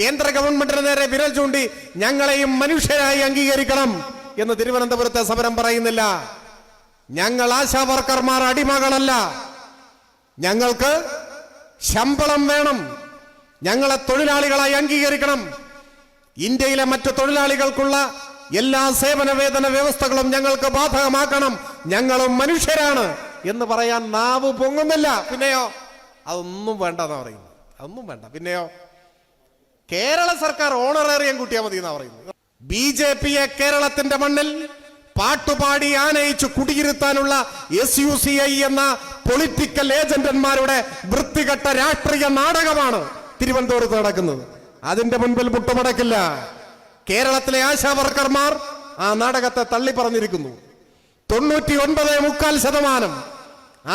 കേന്ദ്ര ഗവൺമെന്റിന് നേരെ വിരൽ ചൂണ്ടി ഞങ്ങളെയും മനുഷ്യരായി അംഗീകരിക്കണം എന്ന് തിരുവനന്തപുരത്തെ സമരം പറയുന്നില്ല. ഞങ്ങൾ ആശാ വർക്കർമാർ അടിമകളല്ല. ഞങ്ങൾക്ക് ശമ്പളം വേണം. ഞങ്ങളെ തൊഴിലാളികളായി അംഗീകരിക്കണം. ഇന്ത്യയിലെ മറ്റു തൊഴിലാളികൾക്കുള്ള എല്ലാ സേവന വേതന വ്യവസ്ഥകളും ഞങ്ങൾക്ക് ബാധകമാക്കണം. ഞങ്ങളും മനുഷ്യരാണ് എന്ന് പറയാൻ നാവ് പൊങ്ങുന്നില്ല. പിന്നെയോ? അതൊന്നും വേണ്ടെന്ന് പറയുന്നു അതൊന്നും വേണ്ട. പിന്നെയോ? കേരള സർക്കാർ ഓണറേറിയം കൂട്ടിയാൽ മതി എന്നാ പറയുന്നത്. ബി ജെ പിയെ കേരളത്തിന്റെ മണ്ണിൽ പാട്ടുപാടി ആനയിച്ചു കുടിയിരുത്താനുള്ള എസ് യു സി ഐ എന്ന പൊളിറ്റിക്കൽ ഏജന്റന്മാരുടെ വൃത്തികെട്ട രാഷ്ട്രീയ നാടകമാണ് തിരുവനന്തപുരത്ത് നടക്കുന്നത്. അതിന്റെ മുൻപിൽ മുട്ടുമടക്കില്ല. കേരളത്തിലെ ആശാവർക്കർമാർ ആ നാടകത്തെ തള്ളി പറഞ്ഞിരിക്കുന്നു തൊണ്ണൂറ്റി ഒൻപത് മുക്കാൽ ശതമാനം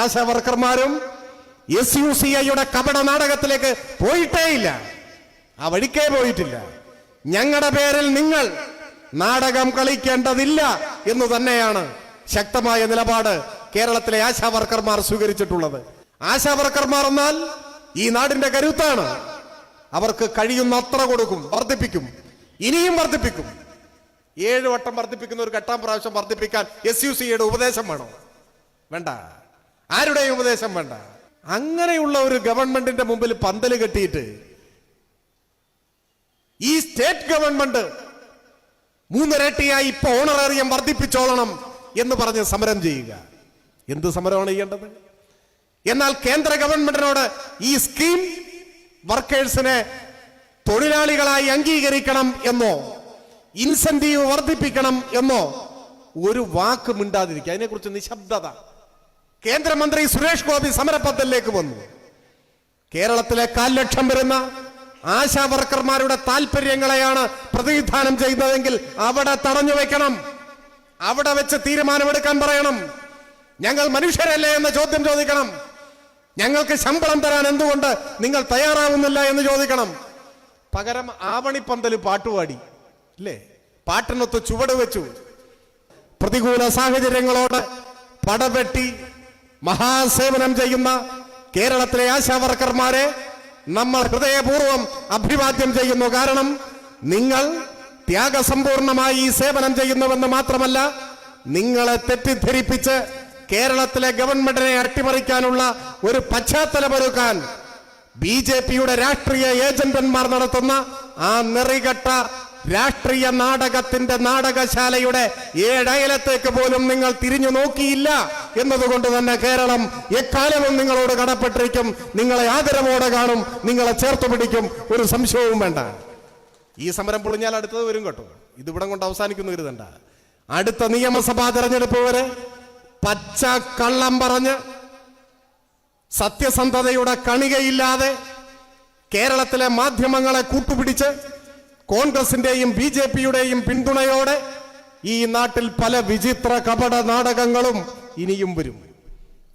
ആശാവർക്കർമാരും എസ് യു സി ഐയുടെ കപട നാടകത്തിലേക്ക് പോയിട്ടേയില്ല. ആ വഴിക്കേ പോയിട്ടില്ല. ഞങ്ങളുടെ പേരിൽ നിങ്ങൾ നാടകം കളിക്കേണ്ടതില്ല എന്ന് തന്നെയാണ് ശക്തമായ നിലപാട് കേരളത്തിലെ ആശാവർക്കർമാർ സ്വീകരിച്ചിട്ടുള്ളത്. ആശാവർക്കർമാർ എന്നാൽ ഈ നാടിന്റെ കരുത്താണ്. അവർക്ക് കഴിയുന്ന അത്ര കൊടുക്കും വർദ്ധിപ്പിക്കും ഇനിയും വർദ്ധിപ്പിക്കും. ഏഴ് വട്ടം വർദ്ധിപ്പിക്കുന്ന ഒരു എട്ടാം പ്രാവശ്യം വർദ്ധിപ്പിക്കാൻ എസ് യു സിയുടെ ഉപദേശം വേണോ? വേണ്ട. ആരുടെയും ഉപദേശം വേണ്ട. അങ്ങനെയുള്ള ഒരു ഗവൺമെന്റിന്റെ മുമ്പിൽ പന്തൽ കെട്ടിയിട്ട് സ്റ്റേറ്റ് ഗവൺമെന്റ് മൂന്നിരട്ടിയായി ഇപ്പൊ ഓണറേറിയം വർദ്ധിപ്പിച്ചോളണം എന്ന് പറഞ്ഞ് സമരം ചെയ്യുക. എന്ത് സമരമാണ് ചെയ്യേണ്ടത്? എന്നാൽ കേന്ദ്ര ഗവൺമെന്റിനോട് ഈ സ്കീം വർക്കേഴ്സിനെ തൊഴിലാളികളായി അംഗീകരിക്കണം എന്നോ ഇൻസെന്റീവ് വർദ്ധിപ്പിക്കണം എന്നോ ഒരു വാക്ക് മിണ്ടാതിരിക്കുക. അതിനെക്കുറിച്ച് നിശബ്ദത. കേന്ദ്രമന്ത്രി സുരേഷ് ഗോപി സമരപത്തലിലേക്ക് വന്നു. കേരളത്തിലെ കാൽ ലക്ഷം വരുന്ന ആശാ വർക്കർമാരുടെ താല്പര്യങ്ങളെയാണ് പ്രതിനിധാനം ചെയ്യുന്നതെങ്കിൽ അവിടെ തടഞ്ഞു വെക്കണം അവിടെ വെച്ച് തീരുമാനമെടുക്കാൻ പറയണം. ഞങ്ങൾ മനുഷ്യരല്ലേ എന്ന ചോദ്യം ചോദിക്കണം. ഞങ്ങൾക്ക് ശമ്പളം തരാൻ എന്തുകൊണ്ട് നിങ്ങൾ തയ്യാറാവുന്നില്ല എന്ന് ചോദിക്കണം. പകരം ആവണിപ്പന്തൽ പാട്ടുപാടി അല്ലേ പാട്ടിനൊത്ത് ചുവട് വെച്ചു. പ്രതികൂല സാഹചര്യങ്ങളോട് പടവെട്ടി മഹാസേവനം ചെയ്യുന്ന കേരളത്തിലെ ആശാ വർക്കർമാരെ നമ്മൾ ഹൃദയപൂർവം അഭിവാദ്യം ചെയ്യുന്നു. കാരണം നിങ്ങൾ ത്യാഗസമ്പൂർണമായി ഈ സേവനം ചെയ്യുന്നുവെന്ന് മാത്രമല്ല നിങ്ങളെ തെറ്റിദ്ധരിപ്പിച്ച് കേരളത്തിലെ ഗവൺമെന്റിനെ അട്ടിമറിക്കാനുള്ള ഒരു പശ്ചാത്തലമൊരുക്കാൻ ബി ജെ പിയുടെ രാഷ്ട്രീയ ഏജന്റന്മാർ നടത്തുന്ന ആ നെറികെട്ട രാഷ്ട്രീയ നാടകത്തിന്റെ നാടകശാലയുടെ ഏഴയലത്തേക്ക് പോലും നിങ്ങൾ തിരിഞ്ഞു നോക്കിയില്ല എന്നതുകൊണ്ട് തന്നെ കേരളം എക്കാലവും നിങ്ങളോട് കടപ്പെട്ടിരിക്കും. നിങ്ങളെ ആദരവോടെ കാണും. നിങ്ങളെ ചേർത്ത് പിടിക്കും. ഒരു സംശയവും വേണ്ട. ഈ സമരം പൊളിഞ്ഞാൽ അടുത്തത് വരും കേട്ടോ. ഇതിവിടം കൊണ്ട് അവസാനിക്കുന്നു കരുതണ്ട. അടുത്ത നിയമസഭാ തെരഞ്ഞെടുപ്പ് വരെ പച്ച കള്ളം പറഞ്ഞ് സത്യസന്ധതയുടെ കണികയില്ലാതെ കേരളത്തിലെ മാധ്യമങ്ങളെ കൂട്ടുപിടിച്ച് കോൺഗ്രസിന്റെയും ബി ജെ പിയുടെയും പിന്തുണയോടെ ഈ നാട്ടിൽ പല വിചിത്ര കപട നാടകങ്ങളും ഇനിയും വരും.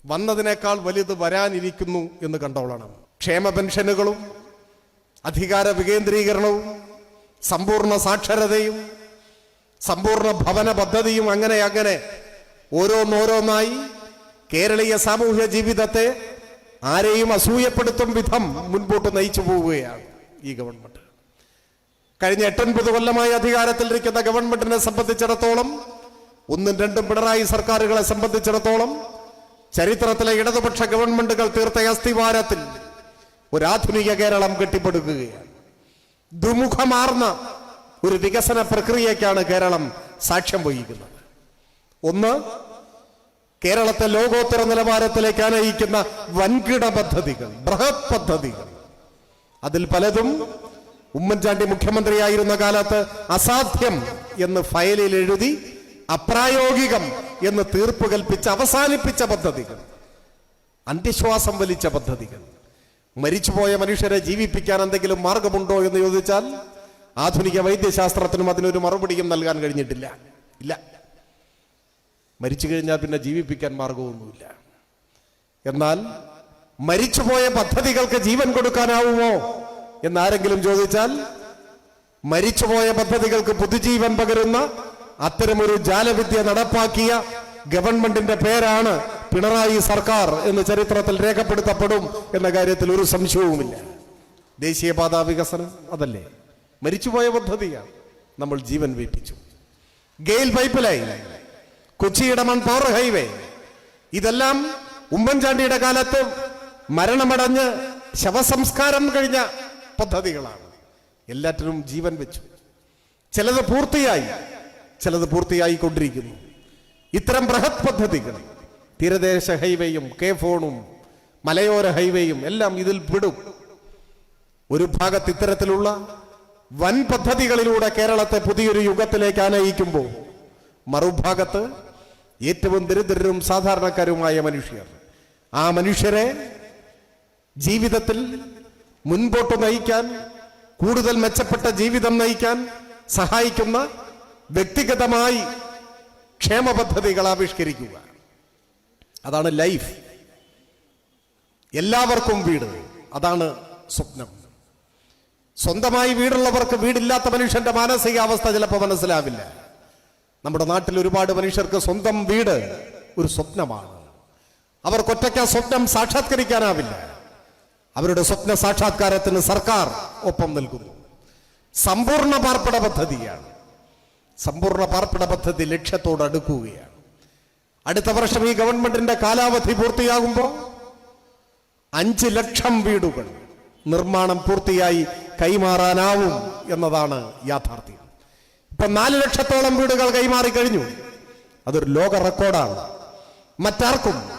വന്നതിനേക്കാൾ വലുത് വരാനിരിക്കുന്നു എന്ന് കണ്ടോളണം ക്ഷേമ പെൻഷനുകളും അധികാര വികേന്ദ്രീകരണവും സമ്പൂർണ സാക്ഷരതയും സമ്പൂർണ ഭവന പദ്ധതിയും അങ്ങനെ അങ്ങനെ ഓരോന്നോരോന്നായി കേരളീയ സാമൂഹ്യ ജീവിതത്തെ ആരെയും അസൂയപ്പെടുത്തും വിധം മുൻപോട്ട് നയിച്ചു പോവുകയാണ് ഈ ഗവൺമെന്റ്. കഴിഞ്ഞ എട്ടൊൻപത് കൊല്ലമായി അധികാരത്തിലിരിക്കുന്ന ഗവൺമെന്റിനെ സംബന്ധിച്ചിടത്തോളം ഒന്നും രണ്ടും പിണറായി സർക്കാരുകളെ സംബന്ധിച്ചിടത്തോളം ചരിത്രത്തിലെ ഇടതുപക്ഷ ഗവൺമെന്റുകൾ തീർത്ത അസ്ഥിവാരത്തിൽ ഒരു ആധുനിക കേരളം കെട്ടിപ്പടുക്കുകയാണ്. ദുമുഖമാർന്ന ഒരു വികസന പ്രക്രിയയ്ക്കാണ് കേരളം സാക്ഷ്യം വഹിക്കുന്നത്. ഒന്ന് കേരളത്തെ ലോകോത്തര നിലവാരത്തിലേക്ക് അനയിക്കുന്ന വൻകിട പദ്ധതികൾ ബൃഹത് പദ്ധതികൾ. അതിൽ പലതും ഉമ്മൻചാണ്ടി മുഖ്യമന്ത്രിയായിരുന്ന കാലത്ത് അസാധ്യം എന്ന് ഫയലിൽ എഴുതി അപ്രായോഗികം എന്ന് തീർപ്പ് കൽപ്പിച്ച് അവസാനിപ്പിച്ച പദ്ധതികൾ അന്ത്യശ്വാസം വലിച്ച പദ്ധതികൾ. മരിച്ചുപോയ മനുഷ്യരെ ജീവിപ്പിക്കാൻ എന്തെങ്കിലും മാർഗമുണ്ടോ എന്ന് ചോദിച്ചാൽ ആധുനിക വൈദ്യശാസ്ത്രത്തിനും അതിനൊരു മറുപടിയും നൽകാൻ കഴിഞ്ഞിട്ടില്ല. ഇല്ല. മരിച്ചു കഴിഞ്ഞാൽ പിന്നെ ജീവിപ്പിക്കാൻ മാർഗമൊന്നുമില്ല. എന്നാൽ മരിച്ചുപോയ പദ്ധതികൾക്ക് ജീവൻ കൊടുക്കാനാവുമോ? എന്നാരെങ്കിലും ചോദിച്ചാൽ മരിച്ചുപോയ പദ്ധതികൾക്ക് പുതുജീവൻ പകരുന്ന അത്തരമൊരു ജാലവിദ്യ നടപ്പാക്കിയ ഗവൺമെന്റിന്റെ പേരാണ് പിണറായി സർക്കാർ എന്ന് ചരിത്രത്തിൽ രേഖപ്പെടുത്തപ്പെടും എന്ന കാര്യത്തിൽ ഒരു സംശയവുമില്ല. ദേശീയപാത വികസനം അതല്ലേ? മരിച്ചുപോയ പദ്ധതിയാണ് നമ്മൾ ജീവൻ വീപ്പിച്ചു. GAIL pipeline Kochi Edamon power highway ഇതെല്ലാം ഉമ്മൻചാണ്ടിയുടെ കാലത്ത് മരണമടഞ്ഞ് ശവസംസ്കാരം കഴിഞ്ഞ പദ്ധതികളാണ്. എല്ലാറ്റിനും ജീവൻ വെച്ചു. ചിലത് പൂർത്തിയായി ചിലത് പൂർത്തിയായി കൊണ്ടിരിക്കുന്നു ഇത്തരം ബൃഹത് പദ്ധതികൾ തീരദേശ ഹൈവേയും കെ ഫോണും മലയോര ഹൈവേയും എല്ലാം ഇതിൽ പെടും. ഒരു ഭാഗത്ത് ഇത്തരത്തിലുള്ള വൻ പദ്ധതികളിലൂടെ കേരളത്തെ പുതിയൊരു യുഗത്തിലേക്ക് ആനയിക്കുമ്പോൾ മറുഭാഗത്ത് ഏറ്റവും ദരിദ്രരും സാധാരണക്കാരുമായ മനുഷ്യർ. ആ മനുഷ്യരെ ജീവിതത്തിൽ മുൻപോട്ട് നയിക്കാൻ കൂടുതൽ മെച്ചപ്പെട്ട ജീവിതം നയിക്കാൻ സഹായിക്കുന്ന വ്യക്തിഗതമായി ക്ഷേമ പദ്ധതികൾ ആവിഷ്കരിക്കുക. അതാണ് ലൈഫ്. എല്ലാവർക്കും വീട്. അതാണ് സ്വപ്നം. സ്വന്തമായി വീടുള്ളവർക്ക് വീടില്ലാത്ത മനുഷ്യന്റെ മാനസികാവസ്ഥ ചിലപ്പോൾ മനസ്സിലാവില്ല. നമ്മുടെ നാട്ടിൽ ഒരുപാട് മനുഷ്യർക്ക് സ്വന്തം വീട് ഒരു സ്വപ്നമാണ്. അവർക്കൊറ്റയ്ക്ക് ആ സ്വപ്നം സാക്ഷാത്കരിക്കാനാവില്ല. അവരുടെ സ്വപ്ന സാക്ഷാത്കാരത്തിന് സർക്കാർ ഒപ്പം നൽകുന്നു. സമ്പൂർണ പാർപ്പിട പദ്ധതിയാണ്. സമ്പൂർണ പാർപ്പിട പദ്ധതി ലക്ഷ്യത്തോട് അടുക്കുകയാണ്. അടുത്ത വർഷം ഈ ഗവൺമെന്റിന്റെ കാലാവധി പൂർത്തിയാകുമ്പോൾ അഞ്ച് ലക്ഷം വീടുകൾ നിർമ്മാണം പൂർത്തിയായി കൈമാറാനാവും എന്നതാണ് യാഥാർത്ഥ്യം. ഇപ്പൊ നാല് ലക്ഷത്തോളം വീടുകൾ കൈമാറി കഴിഞ്ഞു. അതൊരു ലോക റെക്കോർഡാണ്. മറ്റാർക്കും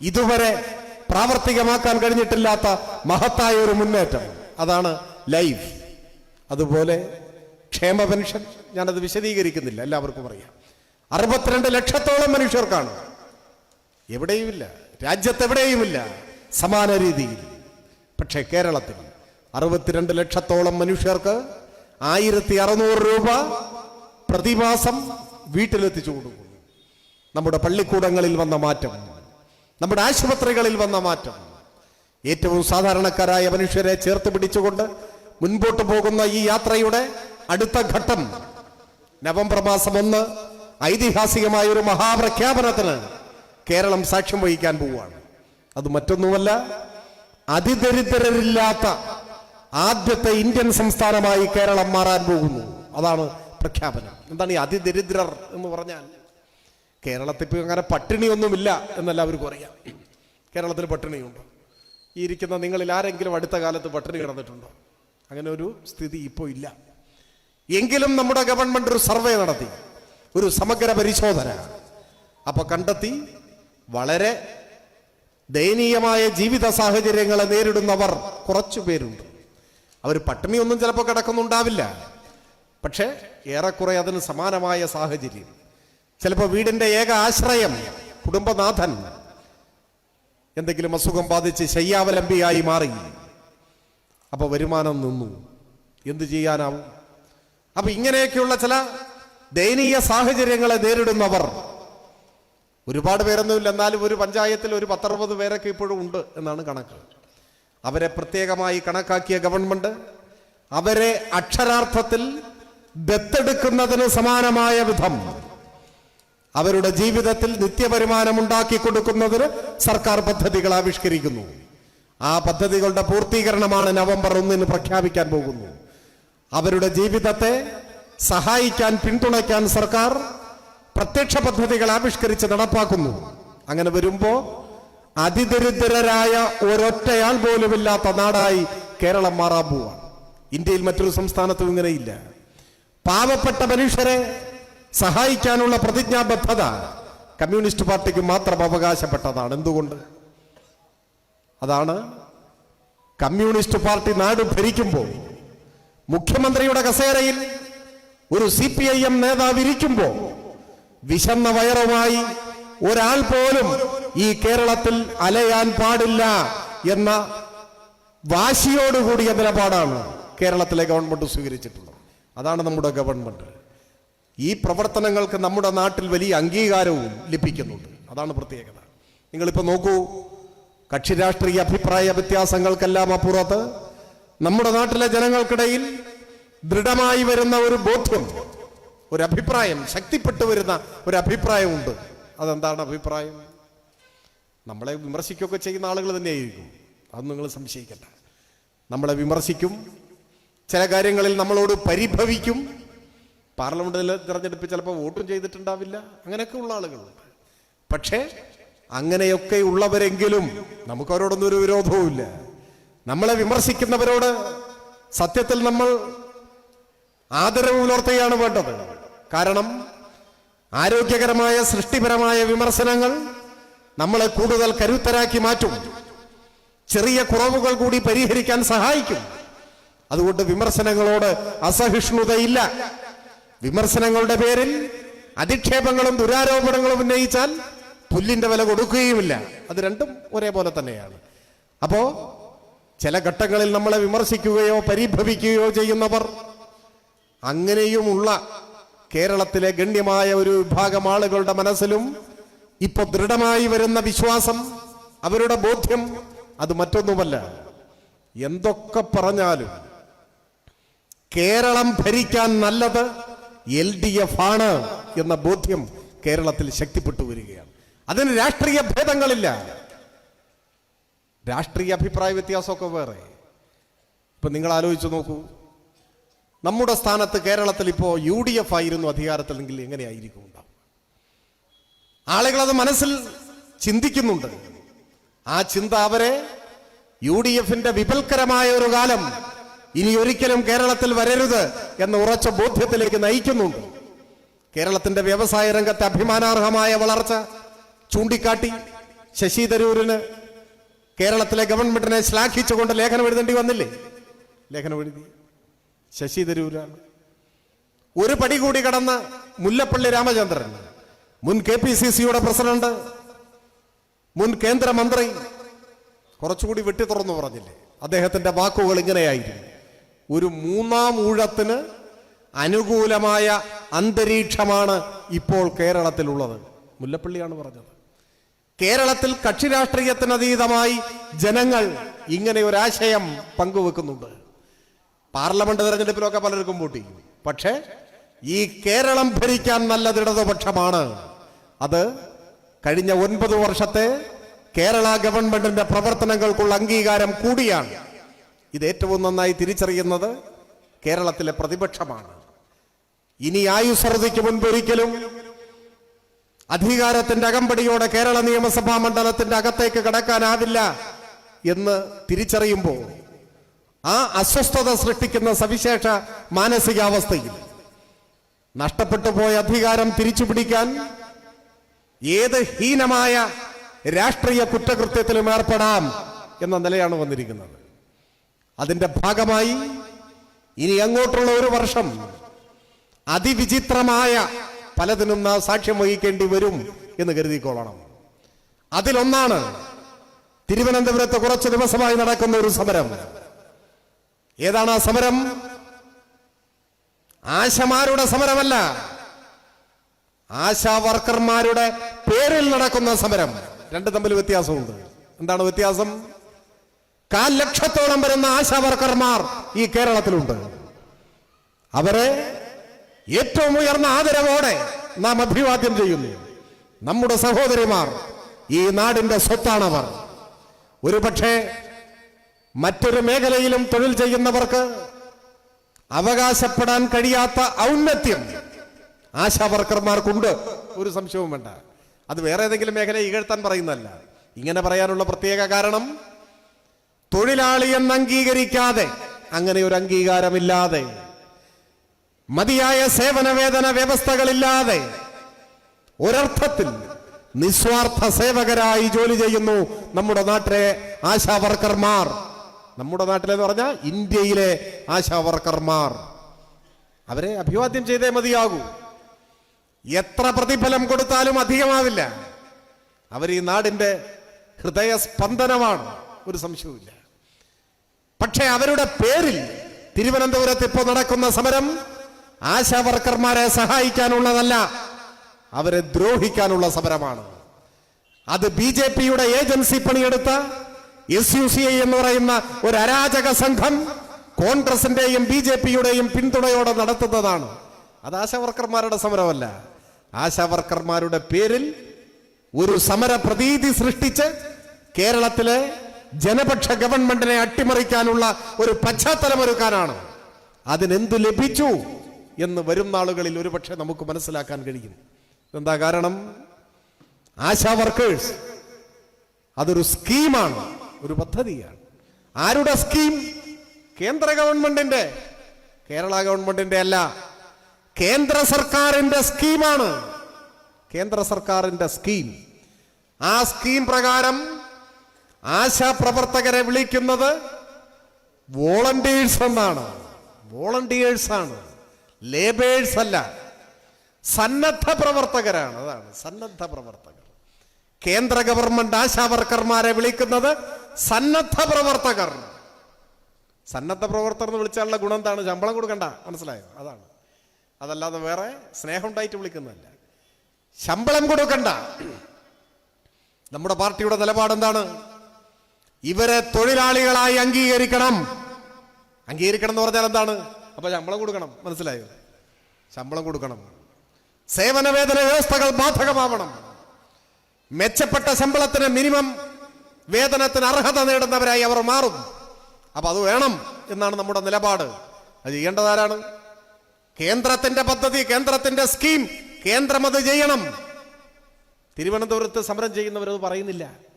ഇതുവരെ പ്രാവർത്തികമാക്കാൻ കഴിഞ്ഞിട്ടില്ലാത്ത മഹത്തായ ഒരു മുന്നേറ്റം. അതാണ് ലൈഫ്. അതുപോലെ ക്ഷേമ പെൻഷൻ ഞാനത് വിശദീകരിക്കുന്നില്ല എല്ലാവർക്കും അറിയാം. അറുപത്തിരണ്ട് ലക്ഷത്തോളം മനുഷ്യർക്കാണ്. എവിടെയുമില്ല. രാജ്യത്തെവിടെയുമില്ല. സമാന രീതിയിൽ. പക്ഷേ കേരളത്തിൽ അറുപത്തിരണ്ട് ലക്ഷത്തോളം മനുഷ്യർക്ക് ആയിരത്തി അറുന്നൂറ് രൂപ പ്രതിമാസം വീട്ടിലെത്തിച്ചു കൊടുക്കുന്നു. നമ്മുടെ പള്ളിക്കൂടങ്ങളിൽ വന്ന മാറ്റം. നമ്മുടെ ആശുപത്രികളിൽ വന്ന മാറ്റം. ഏറ്റവും സാധാരണക്കാരായ മനുഷ്യരെ ചേർത്ത് പിടിച്ചുകൊണ്ട് മുൻപോട്ട് പോകുന്ന ഈ യാത്രയുടെ അടുത്ത ഘട്ടം. നവംബർ മാസം ഒന്ന് ഐതിഹാസികമായ ഒരു മഹാപ്രഖ്യാപനത്തിന് കേരളം സാക്ഷ്യം വഹിക്കാൻ പോവുകയാണ്. അത് മറ്റൊന്നുമല്ല അതിദരിദ്രരില്ലാത്ത ആദ്യത്തെ ഇന്ത്യൻ സംസ്ഥാനമായി കേരളം മാറാൻ പോകുന്നു. അതാണ് പ്രഖ്യാപനം. എന്താണ് ഈ അതിദരിദ്രർ എന്ന് പറഞ്ഞാൽ? കേരളത്തിൽ ഇപ്പോൾ അങ്ങനെ പട്ടിണിയൊന്നുമില്ല എന്നെല്ലാവർക്കും അറിയാം കേരളത്തിൽ പട്ടിണിയുണ്ടോ. ഈ ഇരിക്കുന്ന നിങ്ങളിൽ ആരെങ്കിലും അടുത്ത കാലത്ത് പട്ടിണി കിടന്നിട്ടുണ്ടോ? അങ്ങനെ ഒരു സ്ഥിതി ഇപ്പോൾ ഇല്ല. എങ്കിലും നമ്മുടെ ഗവൺമെന്റ് ഒരു സർവേ നടത്തി. ഒരു സമഗ്ര പരിശോധന. അപ്പോൾ കണ്ടെത്തി വളരെ ദയനീയമായ ജീവിത സാഹചര്യങ്ങളെ നേരിടുന്നവർ കുറച്ചു പേരുണ്ട്. അവർ പട്ടിണിയൊന്നും ചിലപ്പോൾ കിടക്കുന്നുണ്ടാവില്ല. പക്ഷേ ഏറെക്കുറെ അതിന് സമാനമായ സാഹചര്യം. ചിലപ്പോൾ വീടിന്റെ ഏക ആശ്രയം കുടുംബനാഥൻ. എന്തെങ്കിലും അസുഖം ബാധിച്ച് ശയ്യാവലംബിയായി മാറി. അപ്പൊ വരുമാനം നിന്നു. എന്തു ചെയ്യാനാവും? അപ്പൊ ഇങ്ങനെയൊക്കെയുള്ള ചില ദയനീയ സാഹചര്യങ്ങളെ നേരിടുന്നവർ. ഒരുപാട് പേരൊന്നുമില്ല എന്നാലും ഒരു പഞ്ചായത്തിൽ ഒരു പത്തറുപത് പേരൊക്കെ ഇപ്പോഴും ഉണ്ട് എന്നാണ് കണക്ക്. അവരെ പ്രത്യേകമായി കണക്കാക്കിയ ഗവൺമെന്റ് അവരെ അക്ഷരാർത്ഥത്തിൽ ദത്തെടുക്കുന്നതിന് സമാനമായ വിധം. അവരുടെ ജീവിതത്തിൽ നിത്യവരുമാനം ഉണ്ടാക്കി കൊടുക്കുന്നതിന് സർക്കാർ പദ്ധതികൾ ആവിഷ്കരിക്കുന്നു. ആ പദ്ധതികളുടെ പൂർത്തീകരണമാണ് നവംബർ ഒന്നിന് പ്രഖ്യാപിക്കാൻ പോകുന്നു. അവരുടെ ജീവിതത്തെ സഹായിക്കാൻ പിന്തുണയ്ക്കാൻ സർക്കാർ പ്രത്യക്ഷ പദ്ധതികൾ ആവിഷ്കരിച്ച് നടപ്പാക്കുന്നു. അങ്ങനെ വരുമ്പോ അതിദരിദ്രരായ ഒരൊറ്റയാൾ പോലുമില്ലാത്ത നാടായി കേരളം മാറാൻ പോവാണ് ഇന്ത്യയിൽ മറ്റൊരു സംസ്ഥാനത്തും ഇങ്ങനെയില്ല. പാവപ്പെട്ട മനുഷ്യരെ സഹായിക്കാനുള്ള പ്രതിജ്ഞാബദ്ധത കമ്മ്യൂണിസ്റ്റ് പാർട്ടിക്ക് മാത്രം അവകാശപ്പെട്ടതാണ്. എന്തുകൊണ്ട്? അതാണ് കമ്മ്യൂണിസ്റ്റ് പാർട്ടി നാട് ഭരിക്കുമ്പോൾ മുഖ്യമന്ത്രിയുടെ കസേരയിൽ ഒരു സി പി ഐ എം നേതാവ് ഇരിക്കുമ്പോൾ വിശന്ന വയറുമായി ഒരാൾ പോലും ഈ കേരളത്തിൽ അലയാൻ പാടില്ല എന്ന വാശിയോടുകൂടിയ നിലപാടാണ് കേരളത്തിലെ ഗവൺമെന്റ് സ്വീകരിച്ചിട്ടുള്ളത്. അതാണ് നമ്മുടെ ഗവൺമെന്റ്. ഈ പ്രവർത്തനങ്ങൾക്ക് നമ്മുടെ നാട്ടിൽ വലിയ അംഗീകാരവും ലഭിക്കുന്നുണ്ട്. അതാണ് പ്രത്യേകത. നിങ്ങളിപ്പോൾ നോക്കൂ കക്ഷി രാഷ്ട്രീയ അഭിപ്രായ വ്യത്യാസങ്ങൾക്കെല്ലാം അപ്പുറത്ത് നമ്മുടെ നാട്ടിലെ ജനങ്ങൾക്കിടയിൽ ദൃഢമായി വരുന്ന ഒരു ബോധ്യം ഒരു അഭിപ്രായം ശക്തിപ്പെട്ടു വരുന്ന ഒരു അഭിപ്രായമുണ്ട്. അതെന്താണ് അഭിപ്രായം? നമ്മളെ വിമർശിക്കുകയൊക്കെ ചെയ്യുന്ന ആളുകൾ തന്നെയായിരിക്കും. അത് നിങ്ങൾ സംശയിക്കണ്ട. നമ്മളെ വിമർശിക്കും ചില കാര്യങ്ങളിൽ നമ്മളോട് പരിഭവിക്കും പാർലമെന്റ് തിരഞ്ഞെടുപ്പ് ചിലപ്പോൾ വോട്ടും ചെയ്തിട്ടുണ്ടാവില്ല. അങ്ങനെയൊക്കെ ഉള്ള ആളുകളുണ്ട് പക്ഷേ അങ്ങനെയൊക്കെ ഉള്ളവരെങ്കിലും നമുക്ക് അവരോടൊന്നും ഒരു വിരോധവുമില്ല നമ്മളെ വിമർശിക്കുന്നവരോട് സത്യത്തിൽ നമ്മൾ ആദരവ് പുലർത്തുകയാണ് വേണ്ടത്. കാരണം ആരോഗ്യകരമായ സൃഷ്ടിപരമായ വിമർശനങ്ങൾ നമ്മളെ കൂടുതൽ കരുത്തരാക്കി മാറ്റും. ചെറിയ കുറവുകൾ കൂടി പരിഹരിക്കാൻ സഹായിക്കും. അതുകൊണ്ട് വിമർശനങ്ങളോട് അസഹിഷ്ണുതയില്ല. വിമർശനങ്ങളുടെ പേരിൽ അധിക്ഷേപങ്ങളും ദുരാരോപണങ്ങളും ഉന്നയിച്ചാൽ പുല്ലിന്റെ വില കൊടുക്കുകയുമില്ല. അത് രണ്ടും ഒരേപോലെ തന്നെയാണ്. അപ്പോ ചില ഘട്ടങ്ങളിൽ നമ്മളെ വിമർശിക്കുകയോ പരിഭവിക്കുകയോ ചെയ്യുന്നവർ അങ്ങനെയുമുള്ള കേരളത്തിലെ ഗണ്യമായ ഒരു വിഭാഗം ആളുകളുടെ മനസ്സിലും ഇപ്പൊ ദൃഢമായി വരുന്ന വിശ്വാസം അവരുടെ ബോധ്യം അത് മറ്റൊന്നുമല്ല. എന്തൊക്കെ പറഞ്ഞാലും കേരളം ഭരിക്കാൻ നല്ലത് എൽ ഡി എഫ് ആണ് എന്ന ബോധ്യം കേരളത്തിൽ ശക്തിപ്പെട്ടു വരികയാണ്. അതിന് രാഷ്ട്രീയ ഭേദങ്ങളില്ല. രാഷ്ട്രീയ അഭിപ്രായ വ്യത്യാസമൊക്കെ വേറെ. ഇപ്പൊ നിങ്ങൾ ആലോചിച്ച് നോക്കൂ. നമ്മുടെ സ്ഥാനത്ത് കേരളത്തിൽ ഇപ്പോ യു ഡി എഫ് ആയിരുന്നു അധികാരത്തിലെങ്കിൽ എങ്ങനെയായിരിക്കും ഉണ്ടാവും ആളുകൾ അത് മനസ്സിൽ ചിന്തിക്കുന്നുണ്ട്. ആ ചിന്ത അവരെ യു ഡി എഫിന്റെ വിപൽക്കരമായ ഒരു കാലം ഇനി ഒരിക്കലും കേരളത്തിൽ വരരുത് എന്ന ഉറച്ച ബോധ്യത്തിലേക്ക് നയിക്കുന്നുണ്ട്. കേരളത്തിന്റെ വ്യവസായ രംഗത്തെ അഭിമാനാർഹമായ വളർച്ച ചൂണ്ടിക്കാട്ടി ശശി തരൂരിന് കേരളത്തിലെ ഗവൺമെന്റിനെ ശ്ലാഘിച്ചുകൊണ്ട് ലേഖനം എഴുതേണ്ടി വന്നില്ലേ? ലേഖനം എഴുതി. ശശി തരൂരാണ്. ഒരു പടി കൂടി കടന്ന് മുല്ലപ്പള്ളി രാമചന്ദ്രൻ മുൻ കെ പി സി സിയുടെ പ്രസിഡന്റ് മുൻ കേന്ദ്രമന്ത്രി കുറച്ചുകൂടി വെട്ടി തുറന്നു പറഞ്ഞില്ലേ? അദ്ദേഹത്തിന്റെ വാക്കുകൾ ഇങ്ങനെയായിരുന്നു. ഒരു മൂന്നാം ഊഴത്തിന് അനുകൂലമായ അന്തരീക്ഷമാണ് ഇപ്പോൾ കേരളത്തിലുള്ളത്. മുല്ലപ്പള്ളിയാണ് പറഞ്ഞത്. കേരളത്തിൽ കക്ഷി രാഷ്ട്രീയത്തിനതീതമായി ജനങ്ങൾ ഇങ്ങനെ ഒരാശയം പങ്കുവെക്കുന്നുണ്ട്. പാർലമെന്റ് തെരഞ്ഞെടുപ്പിലൊക്കെ പലർക്കും പൂട്ടി. പക്ഷേ ഈ കേരളം ഭരിക്കാൻ നല്ലത് ഇടതുപക്ഷമാണ്. അത് കഴിഞ്ഞ ഒൻപത് വർഷത്തെ കേരള ഗവൺമെന്റിന്റെ പ്രവർത്തനങ്ങൾക്കുള്ള അംഗീകാരം കൂടിയാണ്. ഇത് ഏറ്റവും നന്നായി തിരിച്ചറിയുന്നത് കേരളത്തിലെ പ്രതിപക്ഷമാണ്. ഇനി ആയുസർദിക്ക് മുൻപ് ഒരിക്കലും അധികാരത്തിന്റെ അകമ്പടിയോടെ കേരള നിയമസഭാ മണ്ഡലത്തിന്റെ അകത്തേക്ക് കടക്കാനാവില്ല എന്ന് തിരിച്ചറിയുമ്പോൾ ആ അസ്വസ്ഥത സൃഷ്ടിക്കുന്ന സവിശേഷ മാനസികാവസ്ഥയിൽ നഷ്ടപ്പെട്ടു പോയ അധികാരം തിരിച്ചു പിടിക്കാൻ ഏത് ഹീനമായ രാഷ്ട്രീയ കുറ്റകൃത്യത്തിലും ഏർപ്പെടാം എന്ന നിലയാണ് വന്നിരിക്കുന്നത്. അതിന്റെ ഭാഗമായി ഇനി അങ്ങോട്ടുള്ള ഒരു വർഷം അതിവിചിത്രമായ പലതിനും നാം സാക്ഷ്യം വഹിക്കേണ്ടി വരും എന്ന് കരുതിക്കൊള്ളണം. അതിലൊന്നാണ് തിരുവനന്തപുരത്ത് കുറച്ച് ദിവസമായി നടക്കുന്ന ഒരു സമരം. ഏതാണ് ആ സമരം? ആശമാരുടെ സമരമല്ല ആശാ വർക്കർമാരുടെ പേരിൽ നടക്കുന്ന സമരം. രണ്ട് തമ്മിൽ വ്യത്യാസമുണ്ട്. എന്താണ് വ്യത്യാസം? കാൽ ലക്ഷത്തോളം വരുന്ന ആശാവർക്കർമാർ ഈ കേരളത്തിലുണ്ട്. അവരെ ഏറ്റവും ഉയർന്ന ആദരവോടെ നാം അഭിവാദ്യം ചെയ്യുന്നു. നമ്മുടെ സഹോദരിമാർ ഈ നാടിന്റെ സ്വത്താണവർ. ഒരു പക്ഷേ മറ്റൊരു മേഖലയിലും തൊഴിൽ ചെയ്യുന്നവർക്ക് അവകാശപ്പെടാൻ കഴിയാത്ത ഔന്നത്യം ആശാവർക്കർമാർക്കുണ്ട്. ഒരു സംശയവും വേണ്ട. അത് വേറെ ഏതെങ്കിലും മേഖല ഇകഴ്ത്താൻ പറയുന്നതല്ല. ഇങ്ങനെ പറയാനുള്ള പ്രത്യേക കാരണം തൊഴിലാളി എന്ന് അംഗീകരിക്കാതെ അങ്ങനെ ഒരു അംഗീകാരമില്ലാതെ മതിയായ സേവന വേതന വ്യവസ്ഥകളില്ലാതെ ഒരർത്ഥത്തിൽ നിസ്വാർത്ഥ സേവകരായി ജോലി ചെയ്യുന്നു നമ്മുടെ നാട്ടിലെ ആശാ വർക്കർമാർ നമ്മുടെ നാട്ടിലെന്ന് പറഞ്ഞാൽ ഇന്ത്യയിലെ ആശാ വർക്കർമാർ അവരെ അഭിവാദ്യം ചെയ്തേ മതിയാകൂ. എത്ര പ്രതിഫലം കൊടുത്താലും അധികമാവില്ല. അവർ ഈ നാടിന്റെ ഹൃദയസ്പന്ദനമാണ്. ഒരു സംശയവുമില്ല. പക്ഷേ അവരുടെ പേരിൽ തിരുവനന്തപുരത്ത് ഇപ്പോൾ നടക്കുന്ന സമരം ആശാ വർക്കർമാരെ സഹായിക്കാനുള്ളതല്ല അവരെ ദ്രോഹിക്കാനുള്ള സമരമാണ്. അത് ബി ജെ പിയുടെ ഏജൻസി പണിയെടുത്ത എസ് യു സി ഐ എന്ന് പറയുന്ന ഒരു അരാജക സംഘം കോൺഗ്രസിന്റെയും ബി ജെ പിയുടെയും പിന്തുണയോടെ നടത്തുന്നതാണ്. അത് ആശാ വർക്കർമാരുടെ സമരമല്ല. ആശാ വർക്കർമാരുടെ പേരിൽ ഒരു സമര പ്രതീതി സൃഷ്ടിച്ച് കേരളത്തിലെ ജനപക്ഷ ഗവൺമെന്റിനെ അട്ടിമറിക്കാനുള്ള ഒരു പശ്ചാത്തലമൊരുക്കാനാണ് അതിനെന്തു ലഭിച്ചു എന്ന് വരും നാളുകളിൽ ഒരുപക്ഷെ നമുക്ക് മനസ്സിലാക്കാൻ കഴിയും. എന്താ കാരണം? ആശാ വർക്കേഴ്സ് അതൊരു സ്കീമാണ് ഒരു പദ്ധതിയാണ്. ആരുടെ സ്കീം? കേന്ദ്ര ഗവൺമെന്റിന്റെ കേരള ഗവൺമെന്റിന്റെ അല്ല കേന്ദ്ര സർക്കാരിന്റെ സ്കീമാണ്. കേന്ദ്ര സർക്കാരിന്റെ സ്കീം. ആ സ്കീം പ്രകാരം ആശാപ്രവർത്തകരെ വിളിക്കുന്നത് വോളണ്ടിയേഴ്സ് എന്നാണ്. വോളണ്ടിയേഴ്സ് ആണ്. ലേബേഴ്സ് അല്ല. സന്നദ്ധ പ്രവർത്തകരാണ്. അതാണ് സന്നദ്ധ പ്രവർത്തകർ. കേന്ദ്ര ഗവൺമെന്റ് ആശാവർക്കർമാരെ വിളിക്കുന്നത് സന്നദ്ധ പ്രവർത്തകർ. സന്നദ്ധ പ്രവർത്തകർ എന്ന് വിളിച്ചാലുള്ള ഗുണം എന്താണ്? ശമ്പളം കൊടുക്കണ്ട. മനസ്സിലായോ? അതാണ്. അതല്ലാതെ വേറെ സ്നേഹം ഉണ്ടായിട്ട് വിളിക്കുന്നതല്ല. ശമ്പളം കൊടുക്കണ്ട. നമ്മുടെ പാർട്ടിയുടെ നിലപാട് എന്താണ്? ഇവരെ തൊഴിലാളികളായി അംഗീകരിക്കണം. അംഗീകരിക്കണം എന്ന് പറഞ്ഞാൽ എന്താണ്? അപ്പൊ ശമ്പളം കൊടുക്കണം. മനസ്സിലായോ? ശമ്പളം കൊടുക്കണം. സേവന വേതന വ്യവസ്ഥകൾ ബാധകമാവണം. മെച്ചപ്പെട്ട ശമ്പളത്തിന് മിനിമം വേതനത്തിന് അർഹത നേടുന്നവരായി അവർ മാറും. അപ്പൊ അത് വേണം എന്നാണ് നമ്മുടെ നിലപാട്. അത് ചെയ്യേണ്ടതാരാണ് കേന്ദ്രത്തിന്റെ പദ്ധതി കേന്ദ്രത്തിന്റെ സ്കീം. കേന്ദ്രം അത് ചെയ്യണം. തിരുവനന്തപുരത്ത് സമരം ചെയ്യുന്നവരത് പറയുന്നില്ല.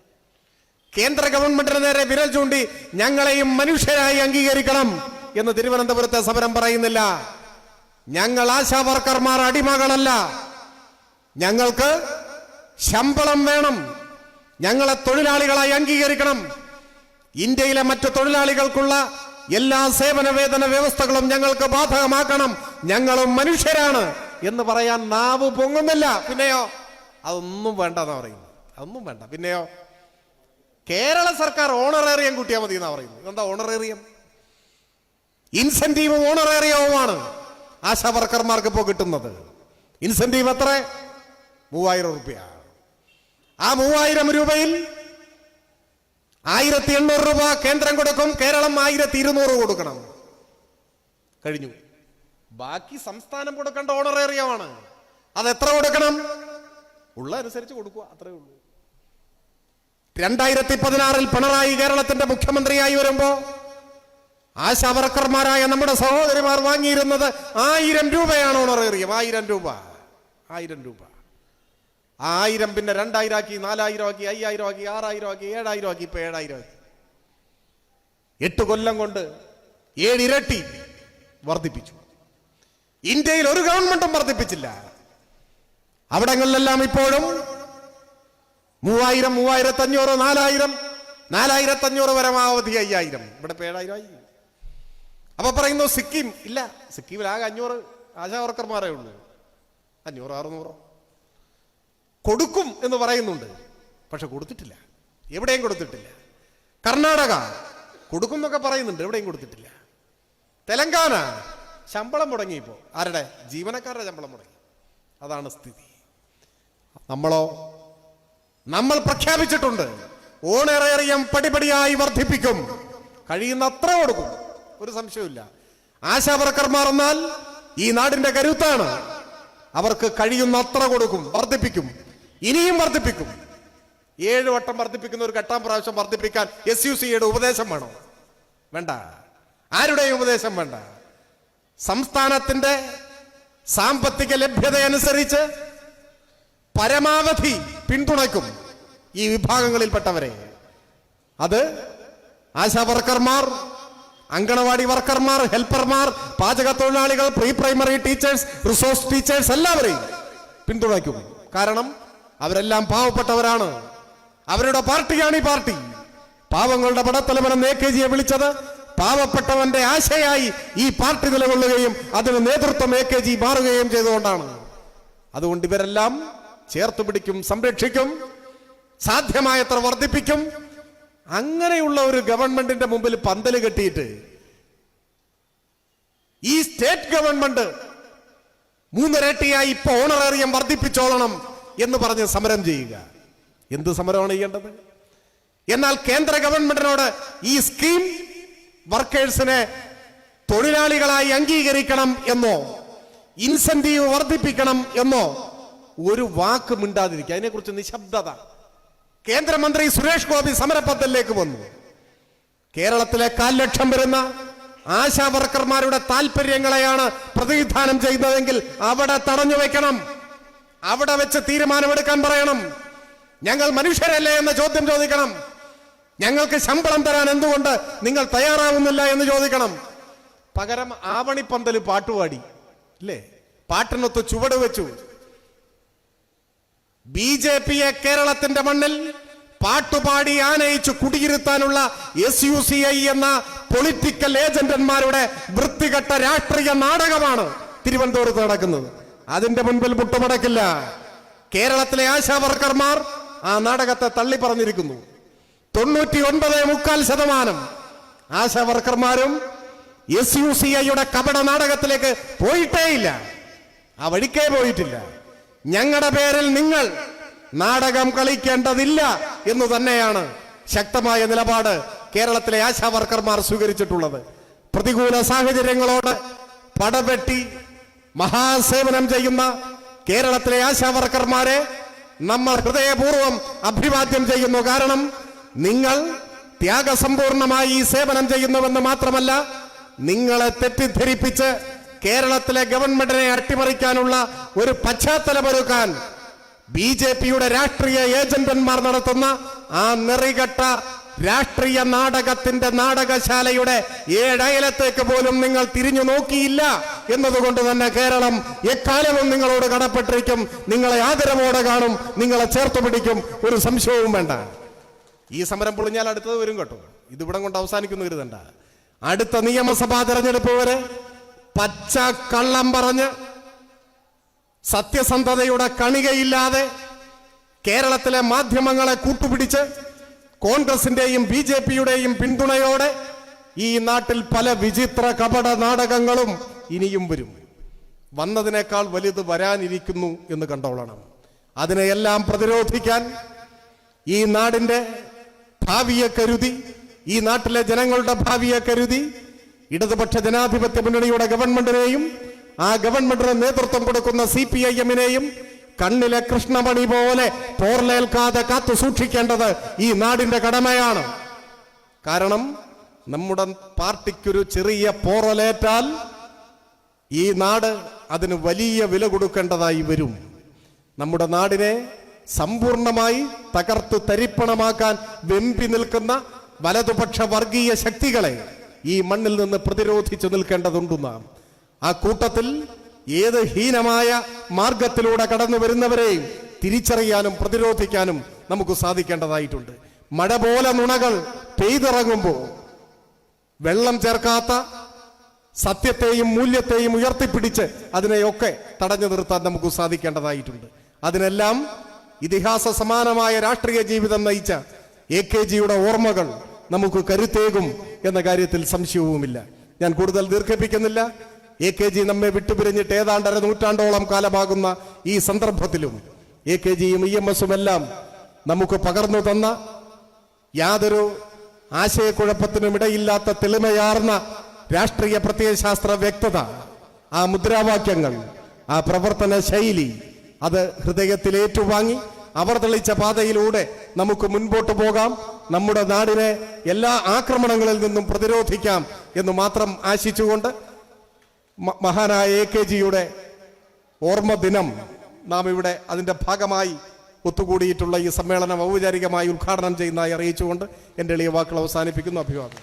കേന്ദ്ര ഗവൺമെന്റിന് നേരെ വിരൽ ചൂണ്ടി ഞങ്ങളെയും മനുഷ്യരായി അംഗീകരിക്കണം എന്ന് തിരുവനന്തപുരത്തെ സമരം പറയുന്നില്ല. ഞങ്ങൾ ആശാ വർക്കർമാർ അടിമകളല്ല. ഞങ്ങൾക്ക് ശമ്പളം വേണം. ഞങ്ങളെ തൊഴിലാളികളായി അംഗീകരിക്കണം. ഇന്ത്യയിലെ മറ്റു തൊഴിലാളികൾക്കുള്ള എല്ലാ സേവന വേതന വ്യവസ്ഥകളും ഞങ്ങൾക്ക് ബാധകമാക്കണം. ഞങ്ങളും മനുഷ്യരാണ് എന്ന് പറയാൻ നാവ് പൊങ്ങുന്നില്ല. പിന്നെയോ? അതൊന്നും വേണ്ടെന്ന് പറയും പറയുന്നത്. അതൊന്നും വേണ്ട. പിന്നെയോ? കേരള സർക്കാർ ഓണറേറിയം കൂട്ടിയാൽ മതി എന്നാ പറയുന്നത്. എന്താ ഓണറേറിയം? ഇൻസെന്റീവും ഓണറേറിയവുമാണ് ആശാ വർക്കർമാർക്ക് ഇപ്പോൾ കിട്ടുന്നത്. ഇൻസെന്റീവ് എത്ര? മൂവായിരം റുപ്യ. ആ മൂവായിരം രൂപയിൽ ആയിരത്തി എണ്ണൂറ് രൂപ കേന്ദ്രം കൊടുക്കും. കേരളം ആയിരത്തി ഇരുന്നൂറ് കൊടുക്കണം. കഴിഞ്ഞു. ബാക്കി സംസ്ഥാനം കൊടുക്കേണ്ട ഓണറേറിയമാണ്. അത് എത്ര കൊടുക്കണം? ഉള്ള അനുസരിച്ച് കൊടുക്കുക. അത്രേ ഉള്ളൂ. രണ്ടായിരത്തി പതിനാറിൽ പിണറായി കേരളത്തിന്റെ മുഖ്യമന്ത്രിയായി വരുമ്പോ ആശാവർക്കർമാരായ നമ്മുടെ സഹോദരിമാർ വാങ്ങിയിരുന്നത് ആയിരം രൂപയാണ് ഓണറേറിയം ആയിരം രൂപ. ആയിരം രൂപ. ആയിരം പിന്നെ രണ്ടായിരം ആക്കി നാലായിരം ആക്കി അയ്യായിരം ആക്കി ആറായിരം ആക്കി ഏഴായിരം ആക്കി ഇപ്പൊ ഏഴായിരം ആക്കി എട്ട് കൊല്ലം കൊണ്ട് ഏഴിരട്ടി വർദ്ധിപ്പിച്ചു. ഇന്ത്യയിൽ ഒരു ഗവൺമെന്റും വർദ്ധിപ്പിച്ചില്ല. അവിടങ്ങളിലെല്ലാം ഇപ്പോഴും മൂവായിരം മൂവായിരത്തി അഞ്ഞൂറ് നാലായിരം. നാലായിരത്തി അഞ്ഞൂറ് പരമാവധി അയ്യായിരം. ഇവിടെ ഏഴായിരം ആയി. അപ്പൊ പറയുന്നു സിക്കിം ഇല്ല സിക്കിമിൽ ആകെ അഞ്ഞൂറ് ആശാ വർക്കർമാരേ ഉള്ളൂ. അഞ്ഞൂറ് അറുന്നൂറോ. കൊടുക്കും എന്ന് പറയുന്നുണ്ട്. പക്ഷെ കൊടുത്തിട്ടില്ല. എവിടെയും കൊടുത്തിട്ടില്ല. കർണാടക കൊടുക്കും എന്നൊക്കെ പറയുന്നുണ്ട്. എവിടെയും കൊടുത്തിട്ടില്ല. തെലങ്കാന ശമ്പളം മുടങ്ങി ആരുടെ? ജീവനക്കാരുടെ ശമ്പളം മുടങ്ങി. അതാണ് സ്ഥിതി. നമ്മളോ നമ്മൾ പ്രഖ്യാപിച്ചിട്ടുണ്ട്. ഓണറേറിയം പടിപടിയായി വർദ്ധിപ്പിക്കും. കഴിയുന്ന അത്ര കൊടുക്കും. ഒരു സംശയമില്ല ആശാവർക്കർമാർ എന്നാൽ ഈ നാടിന്റെ കരുത്താണ്. അവർക്ക് കഴിയുന്ന അത്ര കൊടുക്കും വർദ്ധിപ്പിക്കും. ഇനിയും വർദ്ധിപ്പിക്കും. ഏഴ് വട്ടം വർദ്ധിപ്പിക്കുന്ന ഒരു എട്ടാം പ്രാവശ്യം വർദ്ധിപ്പിക്കാൻ എസ് യു സിയുടെ ഉപദേശം വേണോ. വേണ്ട. ആരുടെയും ഉപദേശം വേണ്ട. സംസ്ഥാനത്തിന്റെ സാമ്പത്തിക ലഭ്യതയനുസരിച്ച് പരമാവധി പിന്തുണയ്ക്കും ഈ വിഭാഗങ്ങളിൽപ്പെട്ടവരെ. അത് ആശാ വർക്കർമാർ അങ്കണവാടി വർക്കർമാർ ഹെൽപ്പർമാർ പാചക തൊഴിലാളികൾ pre primary teachers resource teachers എല്ലാവരെയും പിന്തുണയ്ക്കും. കാരണം അവരെല്ലാം പാവപ്പെട്ടവരാണ്. അവരുടെ പാർട്ടിയാണ് ഈ പാർട്ടി. പാവങ്ങളുടെ പടത്തലവനം എ കെ ജിയെ വിളിച്ചത് പാവപ്പെട്ടവന്റെ ആശയായി ഈ പാർട്ടി നിലകൊള്ളുകയും അതിന് നേതൃത്വം എ കെ ജി മാറുകയും ചെയ്തുകൊണ്ടാണ്. അതുകൊണ്ട് ഇവരെല്ലാം ചേർത്ത് പിടിക്കും സംരക്ഷിക്കും സാധ്യമായത്ര വർദ്ധിപ്പിക്കും. അങ്ങനെയുള്ള ഒരു ഗവൺമെന്റിന്റെ മുമ്പിൽ പന്തൽ കെട്ടിയിട്ട് ഈ സ്റ്റേറ്റ് ഗവൺമെന്റ് മൂന്നിരട്ടിയായി ഇപ്പൊ ഓണറേറിയം വർദ്ധിപ്പിച്ചോളണം എന്ന് പറഞ്ഞ് സമരം ചെയ്യുക. എന്ത് സമരമാണ് ചെയ്യേണ്ടത്? എന്നാൽ കേന്ദ്ര ഗവൺമെന്റിനോട് ഈ സ്കീം വർക്കേഴ്സിനെ തൊഴിലാളികളായി അംഗീകരിക്കണം എന്നോ ഇൻസെന്റീവ് വർദ്ധിപ്പിക്കണം എന്നോ ഒരു വാക്ക് മിണ്ടാതിരിക്കുക. അതിനെക്കുറിച്ച് നിശബ്ദത. കേന്ദ്രമന്ത്രി സുരേഷ് ഗോപി സമരപന്തലിലേക്ക് വന്നു. കേരളത്തിലെ കാൽ ലക്ഷം വരുന്ന ആശാ വർക്കർമാരുടെ താല്പര്യങ്ങളെയാണ് പ്രതിനിധാനം ചെയ്തതെങ്കിൽ അവിടെ തടഞ്ഞു വെക്കണം അവിടെ വെച്ച് തീരുമാനമെടുക്കാൻ പറയണം. ഞങ്ങൾ മനുഷ്യരല്ലേ എന്ന ചോദ്യം ചോദിക്കണം. ഞങ്ങൾക്ക് ശമ്പളം തരാൻ എന്തുകൊണ്ട് നിങ്ങൾ തയ്യാറാവുന്നില്ല എന്ന് ചോദിക്കണം. പകരം ആവണിപ്പന്തൽ പാട്ടുപാടി. ഇല്ലേ? പാട്ടിനൊത്ത് ചുവട് വെച്ചു. ബി ജെ പിയെ കേരളത്തിന്റെ മണ്ണിൽ പാട്ടുപാടി ആനയിച്ച് കുടിയിരുത്താനുള്ള എസ് യു സി ഐ എന്ന പൊളിറ്റിക്കൽ ഏജന്റന്മാരുടെ വൃത്തികെട്ട രാഷ്ട്രീയ നാടകമാണ് തിരുവനന്തപുരത്ത് നടക്കുന്നത്. അതിന്റെ മുൻപിൽ മുട്ടുമടക്കില്ല. കേരളത്തിലെ ആശാവർക്കർമാർ ആ നാടകത്തെ തള്ളി പറഞ്ഞിരിക്കുന്നു തൊണ്ണൂറ്റി ഒൻപത് മുക്കാൽ ശതമാനം ആശാവർക്കർമാരും എസ് യു സി ഐയുടെ കപട നാടകത്തിലേക്ക് പോയിട്ടേയില്ല. ആ വഴിക്കേ പോയിട്ടില്ല. ഞങ്ങളുടെ പേരിൽ നിങ്ങൾ നാടകം കളിക്കേണ്ടതില്ല എന്ന് തന്നെയാണ് ശക്തമായ നിലപാട് കേരളത്തിലെ ആശാ വർക്കർമാർ സ്വീകരിച്ചിട്ടുള്ളത്. പ്രതികൂല സാഹചര്യങ്ങളോട് പടവെട്ടി മഹാസേവനം ചെയ്യുന്ന കേരളത്തിലെ ആശാ വർക്കർമാരെ നമ്മൾ ഹൃദയപൂർവം അഭിവാദ്യം ചെയ്യുന്നു. കാരണം നിങ്ങൾ ത്യാഗസമ്പൂർണമായി സേവനം ചെയ്യുന്നുവെന്ന് മാത്രമല്ല നിങ്ങളെ തെറ്റിദ്ധരിപ്പിച്ച് കേരളത്തിലെ ഗവൺമെന്റിനെ അട്ടിമറിക്കാനുള്ള ഒരു പശ്ചാത്തലമൊരുക്കാൻ ബി ജെ പിയുടെ രാഷ്ട്രീയ ഏജന്റന്മാർ നടത്തുന്ന ആ നിറികെട്ട രാഷ്ട്രീയ നാടകത്തിന്റെ നാടകശാലയുടെ ഏഴയലത്തേക്ക് പോലും നിങ്ങൾ തിരിഞ്ഞു നോക്കിയില്ല എന്നതുകൊണ്ട് തന്നെ കേരളം എക്കാലവും നിങ്ങളോട് കടപ്പെട്ടിരിക്കും. നിങ്ങളെ ആദരവോടെ കാണും. നിങ്ങളെ ചേർത്ത് പിടിക്കും. ഒരു സംശയവും വേണ്ട. ഈ സമരം പൊളിഞ്ഞാൽ അടുത്തത് വരും കേട്ടോ. ഇതിവിടം കൊണ്ട് അവസാനിക്കുന്നു കരുതണ്ട അടുത്ത നിയമസഭാ തെരഞ്ഞെടുപ്പ് വരെ പച്ച കള്ളം പറഞ്ഞ് സത്യസന്ധതയുടെ കണികയില്ലാതെ കേരളത്തിലെ മാധ്യമങ്ങളെ കൂട്ടുപിടിച്ച് കോൺഗ്രസിന്റെയും ബി ജെ പിയുടെയും പിന്തുണയോടെ ഈ നാട്ടിൽ പല വിചിത്ര കപട നാടകങ്ങളും ഇനിയും വരും. വന്നതിനേക്കാൾ വലുത് വരാനിരിക്കുന്നു എന്ന് കണ്ടോളണം. അതിനെയെല്ലാം പ്രതിരോധിക്കാൻ ഈ നാടിന്റെ ഭാവിയെ കരുതി ഈ നാട്ടിലെ ജനങ്ങളുടെ ഭാവിയെ കരുതി ഇടതുപക്ഷ ജനാധിപത്യ മുന്നണിയുടെ ഗവൺമെന്റിനെയും ആ ഗവൺമെന്റിന് നേതൃത്വം കൊടുക്കുന്ന സി പി ഐ എമ്മിനെയും കണ്ണിലെ കൃഷ്ണമണി പോലെ പോർലേൽക്കാതെ കാത്തു സൂക്ഷിക്കേണ്ടത് ഈ നാടിന്റെ കടമയാണ്. കാരണം നമ്മുടെ പാർട്ടിക്കൊരു ചെറിയ പോറലേറ്റാൽ ഈ നാട് അതിന് വലിയ വില കൊടുക്കേണ്ടതായി വരും. നമ്മുടെ നാടിനെ സമ്പൂർണമായി തകർത്ത് തരിപ്പണമാക്കാൻ വെമ്പി നിൽക്കുന്ന വലതുപക്ഷ വർഗീയ ശക്തികളെ ഈ മണ്ണിൽ നിന്ന് പ്രതിരോധിച്ചു നിൽക്കേണ്ടതുണ്ട് നാം. ആ കൂട്ടത്തിൽ ഏത് ഹീനമായ മാർഗത്തിലൂടെ കടന്നു വരുന്നവരെയും തിരിച്ചറിയാനും പ്രതിരോധിക്കാനും നമുക്ക് സാധിക്കേണ്ടതായിട്ടുണ്ട്. മഴ പോലെ നുണകൾ പെയ്തിറങ്ങുമ്പോൾ വെള്ളം ചേർക്കാത്ത സത്യത്തെയും മൂല്യത്തെയും ഉയർത്തിപ്പിടിച്ച് അതിനെയൊക്കെ തടഞ്ഞു നിർത്താൻ നമുക്ക് സാധിക്കേണ്ടതായിട്ടുണ്ട്. അതിനെല്ലാം ഇതിഹാസ സമാനമായ രാഷ്ട്രീയ ജീവിതം നയിച്ച എ കെ ജിയുടെ ഓർമ്മകൾ നമുക്ക് കരുത്തേകും എന്ന കാര്യത്തിൽ സംശയവുമില്ല. ഞാൻ കൂടുതൽ ദീർഘിപ്പിക്കുന്നില്ല. എ കെ ജി നമ്മെ വിട്ടുപിരിഞ്ഞിട്ട് ഏതാണ്ടര നൂറ്റാണ്ടോളം കാലമാകുന്ന ഈ സന്ദർഭത്തിലും എ കെ ജിയും ഇ എം എസും എല്ലാം നമുക്ക് പകർന്നു തന്ന യാതൊരു ആശയക്കുഴപ്പത്തിനും ഇടയില്ലാത്ത തെളിമയാർന്ന രാഷ്ട്രീയ പ്രത്യയശാസ്ത്ര വ്യക്തത ആ മുദ്രാവാക്യങ്ങൾ ആ പ്രവർത്തന ശൈലി അത് ഹൃദയത്തിൽ ഏറ്റുവാങ്ങി അവർ തെളിച്ച പാതയിലൂടെ നമുക്ക് മുൻപോട്ട് പോകാം. നമ്മുടെ നാടിനെ എല്ലാ ആക്രമണങ്ങളിൽ നിന്നും പ്രതിരോധിക്കാം എന്ന് മാത്രം ആശിച്ചുകൊണ്ട് മഹാനായ എ കെ ജിയുടെ ഓർമ്മ ദിനം നാം ഇവിടെ അതിന്റെ ഭാഗമായി ഒത്തുകൂടിയിട്ടുള്ള ഈ സമ്മേളനം ഔപചാരികമായി ഉദ്ഘാടനം ചെയ്യുന്നതായി അറിയിച്ചുകൊണ്ട് എന്റെ എളിയ വാക്കുകൾ അവസാനിപ്പിക്കുന്നു. അഭിവാദം